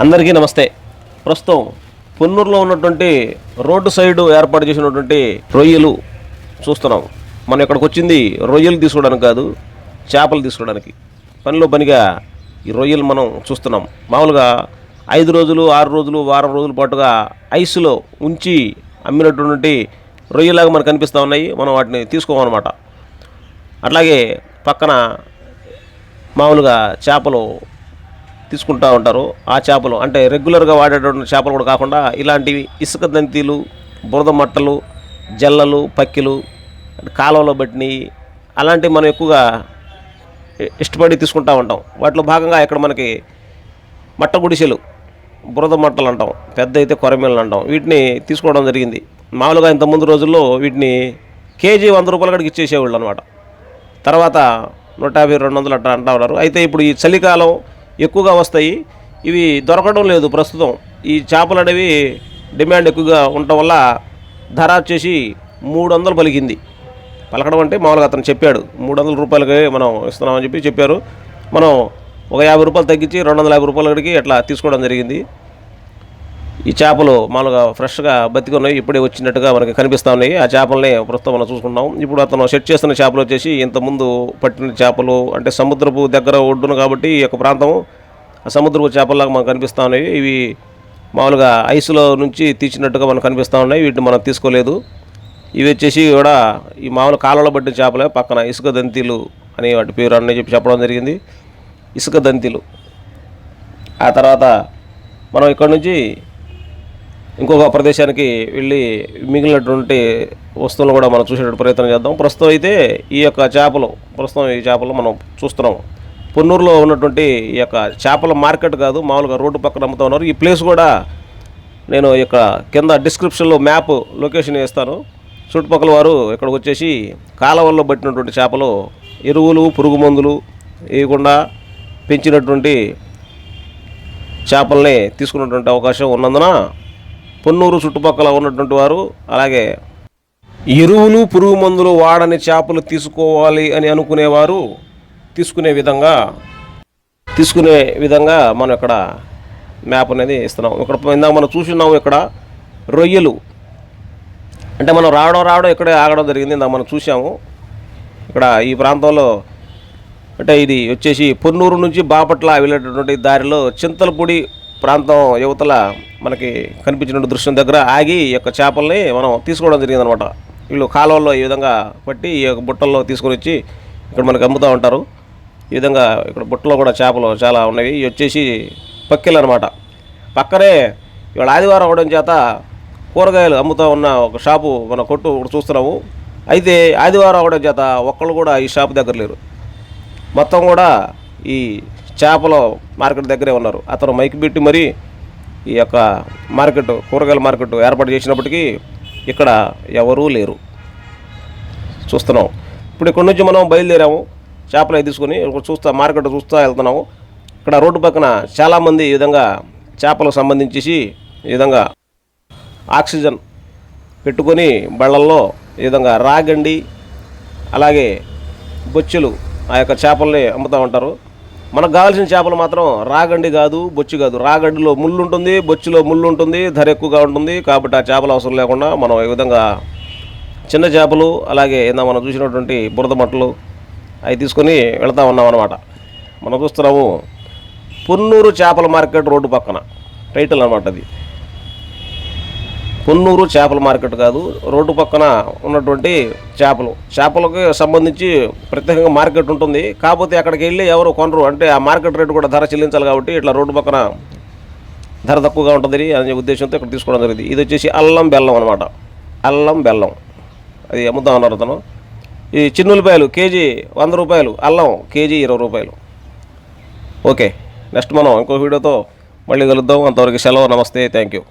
అందరికీ నమస్తే. ప్రస్తుతం పొన్నూరులో ఉన్నటువంటి రోడ్డు సైడ్ ఏర్పాటు చేసినటువంటి రొయ్యలు చూస్తున్నాం. మనం ఇక్కడికి వచ్చింది రొయ్యలు తీసుకోవడానికి కాదు చేపలు తీసుకోవడానికి. పనిలో పనిగా ఈ రొయ్యలు మనం చూస్తున్నాం. మామూలుగా ఐదు రోజులు ఆరు రోజులు వారం రోజుల పాటుగా ఐస్లో ఉంచి అమ్మినటువంటి రొయ్యలాగా మనకు కనిపిస్తూ ఉన్నాయి. మనం వాటిని తీసుకోమన్నమాట. అట్లాగే పక్కన మామూలుగా చేపలు తీసుకుంటూ ఉంటారు ఆ చేపలు. అంటే రెగ్యులర్గా వాడేటువంటి చేపలు కూడా కాకుండా ఇలాంటివి ఇసుక దంతీలు బురద మట్టలు జల్లలు పక్కిలు కాలువలో పెట్టినవి అలాంటివి మనం ఎక్కువగా ఇష్టపడి తీసుకుంటూ ఉంటాం. వాటిలో భాగంగా ఇక్కడ మనకి మట్ట గుడిసెలు బురద మట్టలు అంటాం పెద్ద అయితే కొరమీలు అంటాం. వీటిని తీసుకోవడం జరిగింది. మామూలుగా ఇంత ముందు రోజుల్లో వీటిని కేజీ వంద రూపాయల కాడికి ఇచ్చేసేవాళ్ళు అనమాట తర్వాత నూట యాభై రెండు వందలు అట్లా అంటా ఉన్నారు. అయితే ఇప్పుడు ఈ చలికాలం ఎక్కువగా వస్తాయి. ఇవి దొరకడం లేదు ప్రస్తుతం. ఈ చేపలు అనేవి డిమాండ్ ఎక్కువగా ఉండటం వల్ల ధర వచ్చేసి మూడు వందలు పలికింది. పలకడం అంటే మామూలుగా అతను చెప్పాడు. మూడు వందల రూపాయలకి మనం ఇస్తున్నామని చెప్పి చెప్పారు. మనం ఒక యాభై రూపాయలు తగ్గించి రెండు వందల యాభై రూపాయల అట్లా తీసుకోవడం జరిగింది. ఈ చేపలు మామూలుగా ఫ్రెష్గా బతికి ఉన్నాయి ఇప్పుడే వచ్చినట్టుగా మనకి కనిపిస్తూ ఉన్నాయి. ఆ చేపల్ని ప్రస్తుతం మనం చూసుకున్నాం ఇప్పుడు అతను సెట్ చేస్తున్న చేపలు వచ్చేసి ఇంతకుముందు పట్టిన చేపలు అంటే సముద్రపు దగ్గర ఒడ్డున కాబట్టి ఈ యొక్క ప్రాంతం ఆ సముద్రపు చేపల్లాగా మనకు కనిపిస్తూ ఉన్నాయి. ఇవి మామూలుగా ఐసులో నుంచి తీసినట్టుగా మనకు కనిపిస్తూ ఉన్నాయి. వీటిని మనం తీసుకోలేదు. ఇవి వచ్చేసి కూడా ఈ మామూలు కాలంలో పట్టిన చేపలే. పక్కన ఇసుక దంతీలు అనే వాటి పేరు అని చెప్పి చెప్పడం జరిగింది. ఇసుక దంతీలు. ఆ తర్వాత మనం ఇక్కడ నుంచి ఇంకొక ప్రదేశానికి వెళ్ళి మిగిలినటువంటి వస్తువులను కూడా మనం చూసేటువంటి ప్రయత్నం చేద్దాం. ప్రస్తుతం అయితే ఈ యొక్క చేపలు ప్రస్తుతం ఈ చేపలు మనం చూస్తున్నాం. పొన్నూరులో ఉన్నటువంటి ఈ యొక్క చేపల మార్కెట్ కాదు మామూలుగా రోడ్డు పక్కన అమ్ముతూ ఉన్నారు. ఈ ప్లేస్ కూడా నేను ఈ యొక్క కింద డిస్క్రిప్షన్లో మ్యాప్ లొకేషన్ వేస్తాను. చుట్టుపక్కల వారు ఇక్కడికి వచ్చేసి కాలవల్లో పట్టినటువంటి చేపలు ఎరువులు పురుగు మందులు వేయకుండా పెంచినటువంటి చేపల్ని తీసుకున్నటువంటి అవకాశం ఉన్నందున పొన్నూరు చుట్టుపక్కల ఉన్నటువంటి వారు అలాగే ఎరువులు పురుగు మందులు వాడని చేపలు తీసుకోవాలి అని అనుకునేవారు తీసుకునే విధంగా తీసుకునే విధంగా మనం ఇక్కడ మ్యాప్ అనేది ఇస్తున్నాం. ఇక్కడ ఇందాక మనం చూస్తున్నాము ఇక్కడ రొయ్యలు. అంటే మనం రావడం రావడం ఇక్కడే ఆగడం జరిగింది. ఇందాక మనం చూసాము ఇక్కడ ఈ ప్రాంతంలో అంటే ఇది వచ్చేసి పొన్నూరు నుంచి బాపట్ల వెళ్ళేటటువంటి దారిలో చింతలపూడి ప్రాంతం యువతల మనకి కనిపించిన దృశ్యం దగ్గర ఆగి ఈ యొక్క చేపల్ని మనం తీసుకోవడం జరిగింది అనమాట వీళ్ళు కాలువల్లో ఈ విధంగా పట్టి ఈ యొక్క బుట్టల్లో తీసుకొని వచ్చి ఇక్కడ మనకి అమ్ముతూ ఉంటారు. ఈ విధంగా ఇక్కడ బుట్టలో కూడా చేపలు చాలా ఉన్నవి. ఇవి వచ్చేసి పక్కిలు అనమాట. పక్కనే ఇవాళ ఆదివారం అవడం చేత కూరగాయలు అమ్ముతూ ఉన్న ఒక షాపు మన కొట్టు చూస్తున్నాము. అయితే ఆదివారం అవడం చేత ఒక్కళ్ళు కూడా ఈ షాపు దగ్గర లేరు. మొత్తం కూడా ఈ చేపల మార్కెట్ దగ్గరే ఉన్నారు. అతను మైక్ పెట్టి మరి ఈ యొక్క మార్కెట్ కూరగాయల మార్కెట్ ఏర్పాటు చేసినప్పటికీ ఇక్కడ ఎవరూ లేరు. చూస్తున్నాం. ఇప్పుడు ఇక్కడ నుంచి మనం బయలుదేరాము. చేపలు తీసుకొని చూస్తా మార్కెట్ చూస్తూ వెళ్తున్నాము. ఇక్కడ రోడ్డు పక్కన చాలామంది ఈ విధంగా చేపలకు సంబంధించేసి ఈ విధంగా ఆక్సిజన్ పెట్టుకొని బళ్ళల్లో ఈ విధంగా రాగండి అలాగే బొచ్చులు ఆ యొక్క చేపల్ని అమ్ముతూ ఉంటారు. మనకు కావాల్సిన చేపలు మాత్రం రాగండి కాదు బొచ్చు కాదు. రాగండిలో ముళ్ళు ఉంటుంది బొచ్చులో ముళ్ళు ఉంటుంది ధర ఎక్కువగా ఉంటుంది. కాబట్టి ఆ చేపలు అవసరం లేకుండా మనం ఈ విధంగా చిన్న చేపలు అలాగే ఏదో మనం చూసినటువంటి బురద మట్టలు అవి తీసుకొని వెళ్తా ఉన్నాం అనమాట మనం చూస్తున్నాము పొన్నూరు చేపల మార్కెట్ రోడ్డు పక్కన. టైటిల్ అనమాట అది. పొన్నూరు చేపల మార్కెట్ కాదు రోడ్డు పక్కన ఉన్నటువంటి చేపలు. చేపలకు సంబంధించి ప్రత్యేకంగా మార్కెట్ ఉంటుంది. కాకపోతే అక్కడికి వెళ్ళి ఎవరు కొనరు. అంటే ఆ మార్కెట్ రేటు కూడా ధర చెల్లించాలి కాబట్టి ఇట్లా రోడ్డు పక్కన ధర తక్కువగా ఉంటుంది అనే ఉద్దేశంతో ఇక్కడ తీసుకోవడం జరిగింది. ఇది వచ్చేసి అల్లం బెల్లం అనమాట అల్లం బెల్లం. అది అమ్ముదాం అన్నారు అతను. ఈ చిన్నులపాయలు కేజీ వంద రూపాయలు అల్లం కేజీ ఇరవై రూపాయలు. ఓకే నెక్స్ట్ మనం ఇంకో వీడియోతో మళ్ళీ కలుద్దాం. అంతవరకు సెలవు నమస్తే థ్యాంక్ యూ.